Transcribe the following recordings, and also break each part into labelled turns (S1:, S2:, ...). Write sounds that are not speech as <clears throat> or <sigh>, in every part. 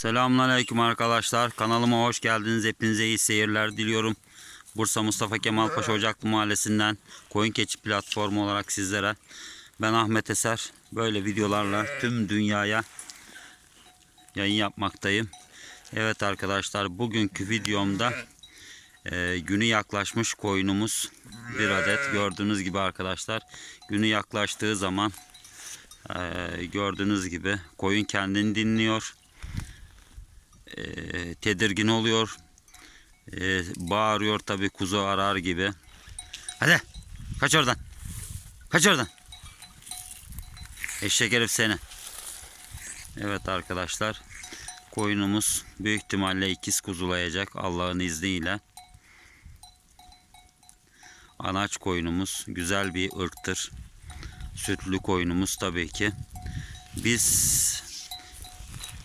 S1: Selamünaleyküm arkadaşlar. Kanalıma hoş geldiniz. Hepinize iyi seyirler diliyorum. Bursa Mustafa Kemal Paşa Ocaklı Mahallesi'nden Koyun Keçi platformu olarak sizlere ben Ahmet Eser böyle videolarla tüm dünyaya yayın yapmaktayım. Evet arkadaşlar bugünkü videomda e, günü yaklaşmış koyunumuz bir adet gördüğünüz gibi arkadaşlar günü yaklaştığı zaman e, gördüğünüz gibi koyun kendini dinliyor e, tedirgin oluyor. E, bağırıyor tabi kuzu arar gibi. Hadi kaç oradan. Kaç oradan. Eşek herif seni. Evet arkadaşlar. Koyunumuz büyük ihtimalle ikiz kuzulayacak Allah'ın izniyle. Anaç koyunumuz güzel bir ırktır. Sütlü koyunumuz tabii ki. Biz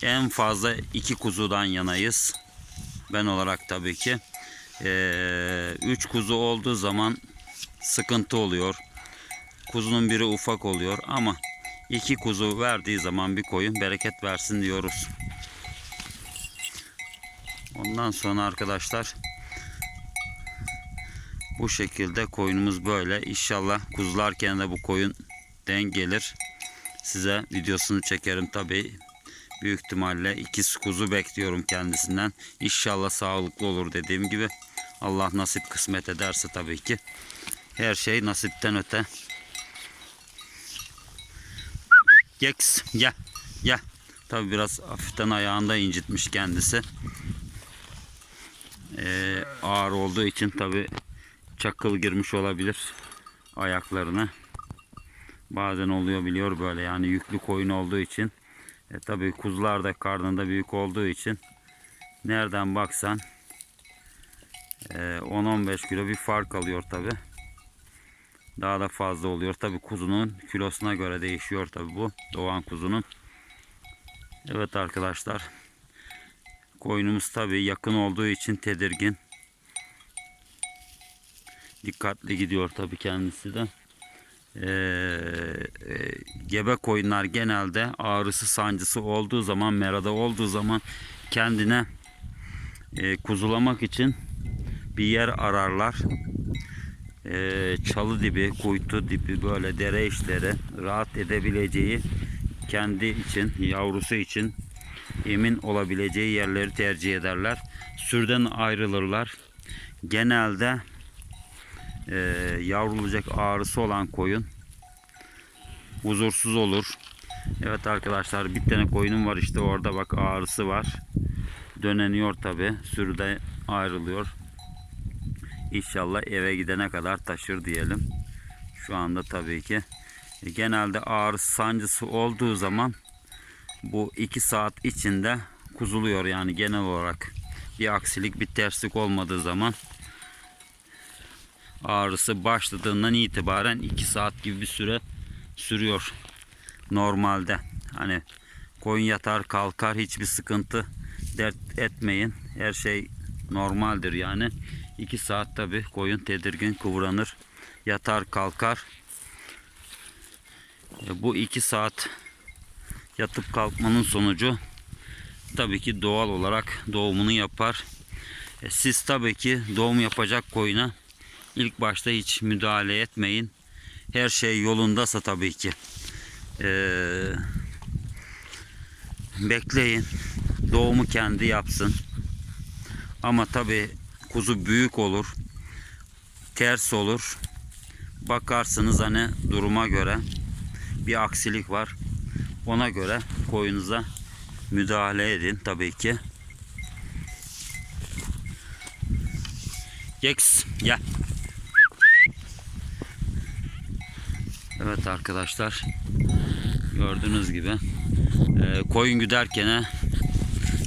S1: en fazla iki kuzudan yanayız. Ben olarak tabii ki. Ee, üç kuzu olduğu zaman sıkıntı oluyor. Kuzunun biri ufak oluyor ama iki kuzu verdiği zaman bir koyun bereket versin diyoruz. Ondan sonra arkadaşlar bu şekilde koyunumuz böyle. İnşallah kuzularken de bu koyun denk gelir. Size videosunu çekerim tabii büyük ihtimalle ikiz kuzu bekliyorum kendisinden. İnşallah sağlıklı olur dediğim gibi. Allah nasip kısmet ederse tabii ki. Her şey nasipten öte. Gex gel gel. Tabii biraz hafiften ayağında incitmiş kendisi. Ee, ağır olduğu için tabii çakıl girmiş olabilir ayaklarına. Bazen oluyor biliyor böyle yani yüklü koyun olduğu için. E tabi kuzular da karnında büyük olduğu için nereden baksan e, 10-15 kilo bir fark alıyor tabi. Daha da fazla oluyor. Tabi kuzunun kilosuna göre değişiyor tabi bu. Doğan kuzunun. Evet arkadaşlar. Koyunumuz tabi yakın olduğu için tedirgin. Dikkatli gidiyor tabi kendisi de. Ee, e, gebe koyunlar genelde ağrısı sancısı olduğu zaman merada olduğu zaman kendine e, kuzulamak için bir yer ararlar. E, çalı dibi, kuytu dibi böyle dere işleri rahat edebileceği kendi için, yavrusu için emin olabileceği yerleri tercih ederler. Sürden ayrılırlar. Genelde e, yavrulacak ağrısı olan koyun huzursuz olur. Evet arkadaşlar bir tane koyunum var işte orada bak ağrısı var. Döneniyor tabi sürüde ayrılıyor. İnşallah eve gidene kadar taşır diyelim. Şu anda tabii ki e, genelde ağrısı sancısı olduğu zaman bu iki saat içinde kuzuluyor yani genel olarak bir aksilik bir terslik olmadığı zaman ağrısı başladığından itibaren 2 saat gibi bir süre sürüyor. Normalde hani koyun yatar kalkar hiçbir sıkıntı dert etmeyin. Her şey normaldir yani. 2 saat tabi koyun tedirgin kıvranır. Yatar kalkar. E, bu 2 saat yatıp kalkmanın sonucu tabii ki doğal olarak doğumunu yapar. E, siz tabii ki doğum yapacak koyuna İlk başta hiç müdahale etmeyin. Her şey yolundasa tabii ki. Ee, bekleyin. Doğumu kendi yapsın. Ama tabii kuzu büyük olur. Ters olur. Bakarsınız hani duruma göre bir aksilik var. Ona göre koyunuza müdahale edin tabii ki. Gex gel. Evet arkadaşlar gördüğünüz gibi e, koyun güderken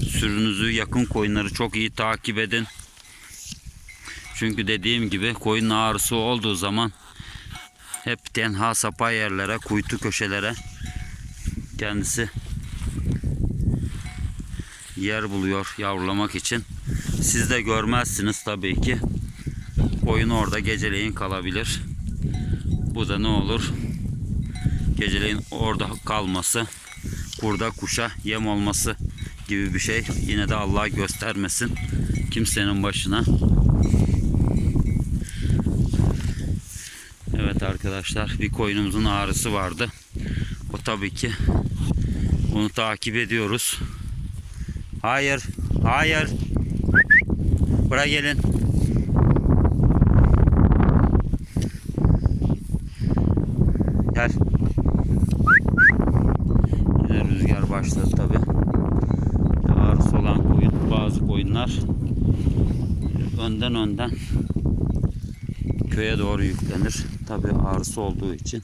S1: sürünüzü yakın koyunları çok iyi takip edin. Çünkü dediğim gibi koyun ağrısı olduğu zaman hep tenha sapa yerlere, kuytu köşelere kendisi yer buluyor yavrulamak için. Siz de görmezsiniz tabii ki. Koyun orada geceleyin kalabilir. Bu da ne olur? Geceleyin orada kalması, kurda kuşa yem olması gibi bir şey. Yine de Allah göstermesin kimsenin başına. Evet arkadaşlar bir koyunumuzun ağrısı vardı. O tabii ki onu takip ediyoruz. Hayır, hayır. Buraya gelin. Gel. Başladı tabi. Ağrısı olan koyun, bazı koyunlar önden önden köye doğru yüklenir. Tabi ağrısı olduğu için.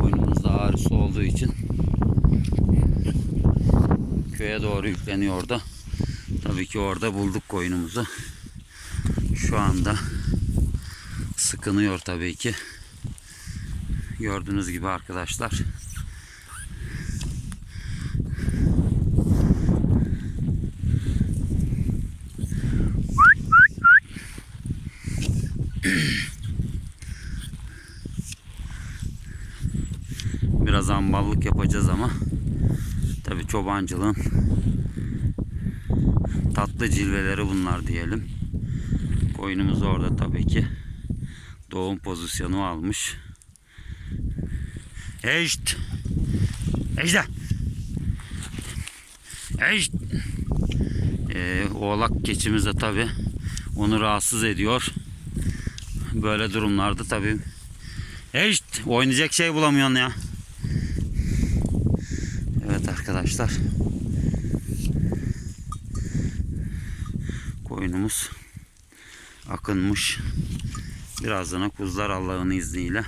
S1: Koyunumuzda ağrısı olduğu için köye doğru yükleniyor da. Tabii ki orada bulduk koyunumuzu. Şu anda sıkınıyor tabii ki. Gördüğünüz gibi arkadaşlar. Biraz amballık yapacağız ama tabii çobancılığın tatlı cilveleri bunlar diyelim. Koyunumuz orada tabii ki doğum pozisyonu almış. Eşt. Ejder. Eşt. Ee, oğlak keçimiz de tabii onu rahatsız ediyor. Böyle durumlarda tabii Eşt. Oynayacak şey bulamıyorsun ya. Evet arkadaşlar. Koyunumuz akınmış. Birazdan kuzular Allah'ın izniyle.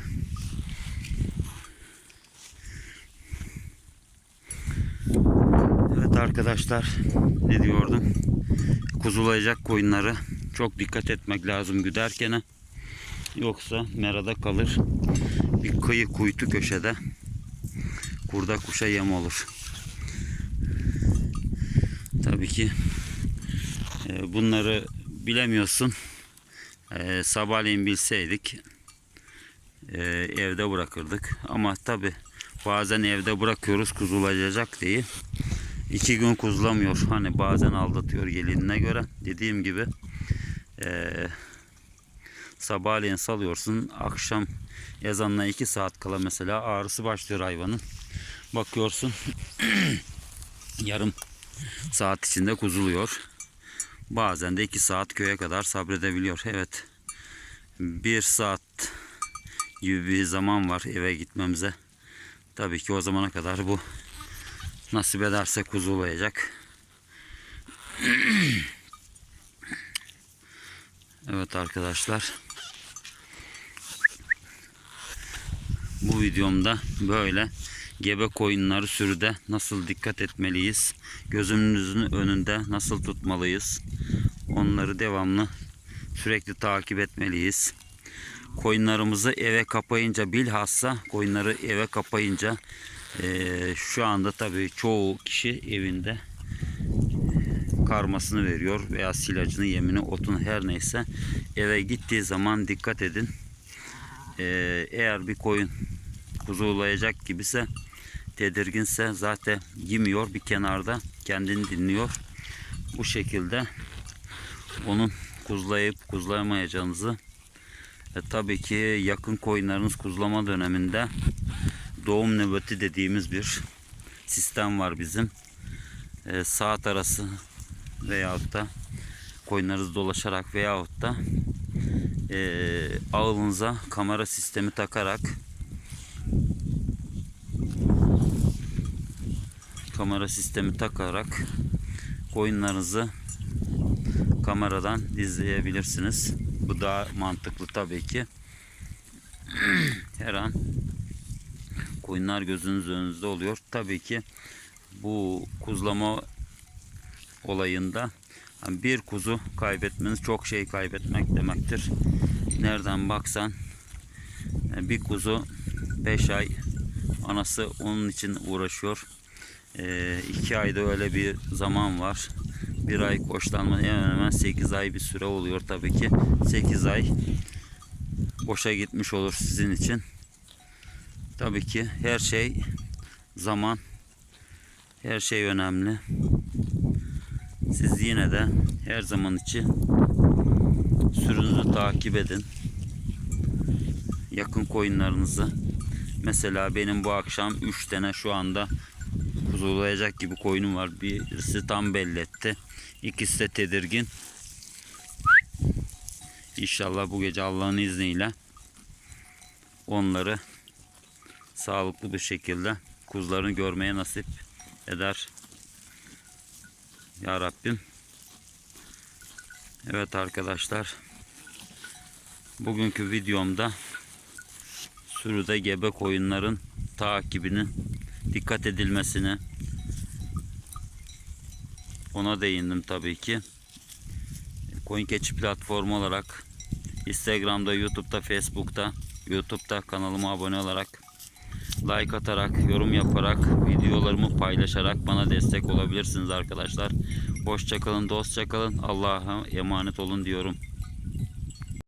S1: Evet arkadaşlar ne diyordum? Kuzulayacak koyunları çok dikkat etmek lazım güderken. Yoksa merada kalır. Bir kıyı kuytu köşede kurda kuşa yem olur. Tabii ki e, bunları bilemiyorsun. E, sabahleyin bilseydik e, evde bırakırdık. Ama tabi bazen evde bırakıyoruz kuzulayacak diye. İki gün kuzulamıyor. Hani bazen aldatıyor gelinine göre. Dediğim gibi e, sabahleyin salıyorsun. Akşam ezanına iki saat kala mesela ağrısı başlıyor hayvanın. Bakıyorsun <clears throat> yarım saat içinde kuzuluyor. Bazen de 2 saat köye kadar sabredebiliyor. Evet. 1 saat gibi bir zaman var eve gitmemize. Tabii ki o zamana kadar bu nasip ederse kuzulayacak. <clears throat> evet arkadaşlar. Bu videomda böyle gebe koyunları sürüde nasıl dikkat etmeliyiz? Gözümüzün önünde nasıl tutmalıyız? Onları devamlı sürekli takip etmeliyiz. Koyunlarımızı eve kapayınca bilhassa koyunları eve kapayınca eee, şu anda tabii çoğu kişi evinde karmasını veriyor veya silacını, yemini, otunu her neyse eve gittiği zaman dikkat edin. Eee, eğer bir koyun kuzulayacak gibise tedirginse zaten yemiyor bir kenarda kendini dinliyor. Bu şekilde onun kuzulayıp kuzulayamayacağınızı e, tabii ki yakın koyunlarınız kuzulama döneminde doğum nöbeti dediğimiz bir sistem var bizim. E, saat arası veyahut da koyunlarınız dolaşarak veyahut da e, ağılınıza kamera sistemi takarak kamera sistemi takarak koyunlarınızı kameradan izleyebilirsiniz. Bu daha mantıklı tabii ki. <clears throat> Her an koyunlar gözünüz önünüzde oluyor. Tabii ki bu kuzlama olayında bir kuzu kaybetmeniz çok şey kaybetmek demektir. Nereden baksan yani bir kuzu 5 ay anası onun için uğraşıyor. Ee, iki ayda öyle bir zaman var. Bir ay koşlanma hemen hemen 8 ay bir süre oluyor tabii ki. 8 ay boşa gitmiş olur sizin için. Tabii ki her şey zaman Her şey önemli. Siz yine de her zaman için sürünüzü takip edin. Yakın koyunlarınızı. Mesela benim bu akşam 3 tane şu anda kuzulayacak gibi koyunum var. Birisi tam belli etti. İkisi de tedirgin. İnşallah bu gece Allah'ın izniyle onları sağlıklı bir şekilde kuzularını görmeye nasip eder. Ya Rabbim. Evet arkadaşlar. Bugünkü videomda sürüde gebe koyunların takibini dikkat edilmesini ona değindim tabii ki. Koyun Keçi platformu olarak Instagram'da, YouTube'da, Facebook'ta, YouTube'da kanalıma abone olarak like atarak, yorum yaparak, videolarımı paylaşarak bana destek olabilirsiniz arkadaşlar. Hoşçakalın, dostça kalın. Allah'a emanet olun diyorum.